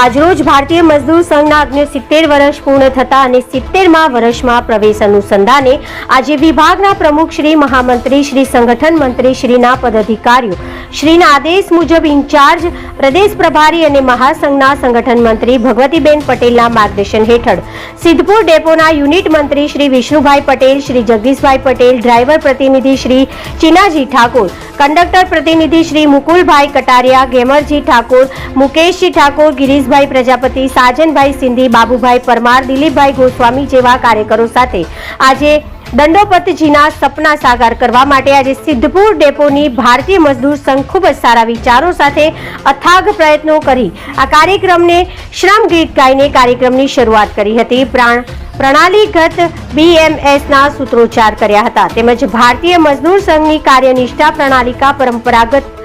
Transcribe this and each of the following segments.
આજરોજ ભારતીય મજદૂર સંઘના અગ્નિ સિત્તેર વર્ષ પૂર્ણ થતા અને સિત્તેરમાં વર્ષમાં પ્રવેશ અનુસંધાને આજે વિભાગના પ્રમુખ શ્રી મહામંત્રી, શ્રી સંગઠન મંત્રી શ્રીના પદાધિકારીઓ. શ્રીના આદેશ મુજબ ઇન્ચાર્જ, પ્રદેશ પ્રભારી અને મહાસંઘના સંગઠન મંત્રી ભગવતીબેન પટેલના માર્ગદર્શન હેઠળ. સિદ્ધપુર ડેપોના યુનિટ મંત્રી શ્રી વિષ્ણુભાઈ પટેલ, શ્રી જગદીશભાઈ પટેલ, ડ્રાઈવર પ્રતિનિધિ શ્રી ચીનાજી ઠાકોર, કંડક્ટર પ્રતિનિધિ શ્રી મુકુલભાઈ કટારિયા, ગેમરજી ઠાકોર, મુકેશજી ઠાકોર ગિરીશભાઈ પ્રજાપતિ, સાજનભાઈ સિંધી, બાબુભાઈ પરમાર, દિલીપભાઈ ગોસ્વામી જેવા કાર્યકરો સાથે આજે દંડોપતજીના સપના સાકાર કરવા માટે આજે સિદ્ધપુર ડેપોની ભારતીય મજદૂર સંઘ ખૂબ જ સારા વિચારો સાથે અથાગ પ્રયત્નો કરી આ કાર્યક્રમને શ્રમ ગીત ગાઈને કાર્યક્રમની શરૂઆત કરી હતી. પ્રાણ પ્રણાલીગત બીએમએસના સૂત્રોચ્ચાર કર્યા હતા. તેમજ ભારતીય મજદૂર સંઘની કાર્યનિષ્ઠા પ્રણાલિકા પરંપરાગત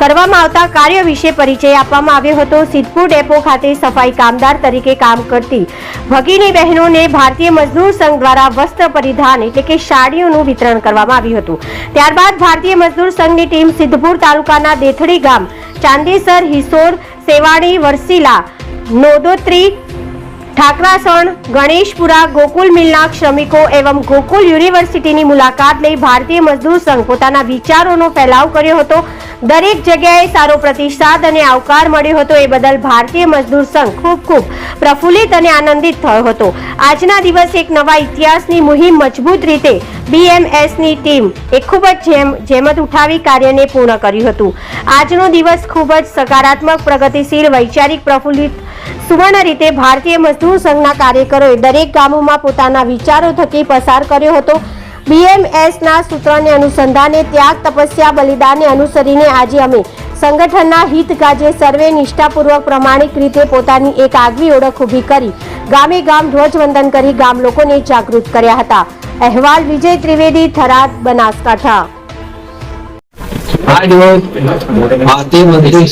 કરવામાં આવતા કાર્ય વિશે પરિચય આપવામાં આવ્યો હતો. સિદ્ધપુર ડેપો ખાતે સફાઈ કામદાર તરીકે કામ કરતી ભગીની બહેનોને ભારતીય મજદૂર સંઘ દ્વારા વસ્ત્ર પરિધાન એટલે કે સાડીઓનું વિતરણ કરવામાં આવ્યું હતું. ત્યારબાદ ભારતીય મજદૂર સંઘની ટીમ સિદ્ધપુર તાલુકાના દેથડી ગામ ચાંદેસર હિસોર સેવાણી, વરસીલા, નોદોત્રી ઠાકરાસણ, ગણેશપુરા, ગોકુલ મિલના શ્રમિકો એવં ગોકુલ યુનિવર્સિટીની મુલાકાત લઈ ભારતીય મજદૂર સંઘ પોતાના વિચારોનો ફેલાવ કર્યો હતો. દરેક જગ્યાએ સારો પ્રતિસાદ અને આવકાર મળ્યો હતો. એ બદલ ભારતીય મજદૂર સંઘ ખૂબ ખૂબ પ્રફુલ્લિત અને આનંદિત થયો હતો. આજના દિવસે એક નવા ઇતિહાસની મુહિમ મજબૂત રીતે બીએમએસની ટીમ એ ખૂબ જ જેમ, જેમત ઉઠાવી કાર્યને પૂર્ણ કર્યું હતું. આજનો દિવસ ખૂબ જ સકારાત્મક, પ્રગતિશીલ, વૈચારિક, પ્રફુલ્લિત સુવર્ણ રીતે ભારતીય મજદૂર સંઘના કાર્યકરોએ દરેક ગામોમાં પોતાના વિચારો થકી પસાર કર્યો હતો. બીએમએસના સૂત્રને અનુસંધાને ત્યાગ તપસ્યા બલિદાનને અનુસરીને આજે અમે સંગઠનના હિત ગાજે સર્વે નિષ્ઠાપૂર્વક પ્રમાણિક રીતે પોતાની એક આગવી ઓળખ ઊભી કરી, ગામે ગામ ધ્વજવંદન કરી ગામ લોકોને જાગૃત કર્યા હતા. અહેવાલ વિજય ત્રિવેદી, થરાદ, બનાસકાંઠા. આજ રોજ ભારતીય મજદૂર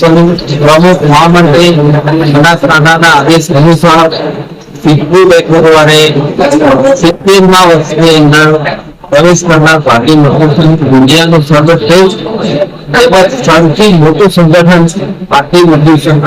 પ્રમુખ મહામંત્રી બનાસકાંઠાના આદેશ અનુસાર અંદર પ્રવેશ કરનાર ભારતીય સંઘ દુનિયાનું તેમજ સૌથી મોટું સંગઠન ભારતીય મંત્રી સંઘ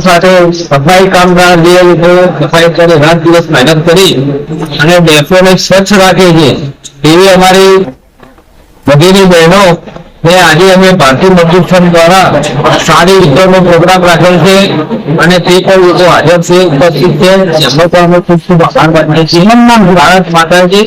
સાથે સફાઈ કામદાર જે સફાઈ કરે રાત દિવસ મહેનત કરી અને ડેપોને સ્વચ્છ રાખે છે. એવી અમારી બધીની બહેનો ને આજે અમે ભારતીય મજદૂર સંઘ દ્વારા સારી વિતરણનો પ્રોગ્રામ રાખેલ છે અને તે પણ લોકો હાજર છે, ઉપસ્થિત છે. એમનો પણ અમે ખૂબ ખૂબ આભાર માનીએ છીએ. ભારત માતાજી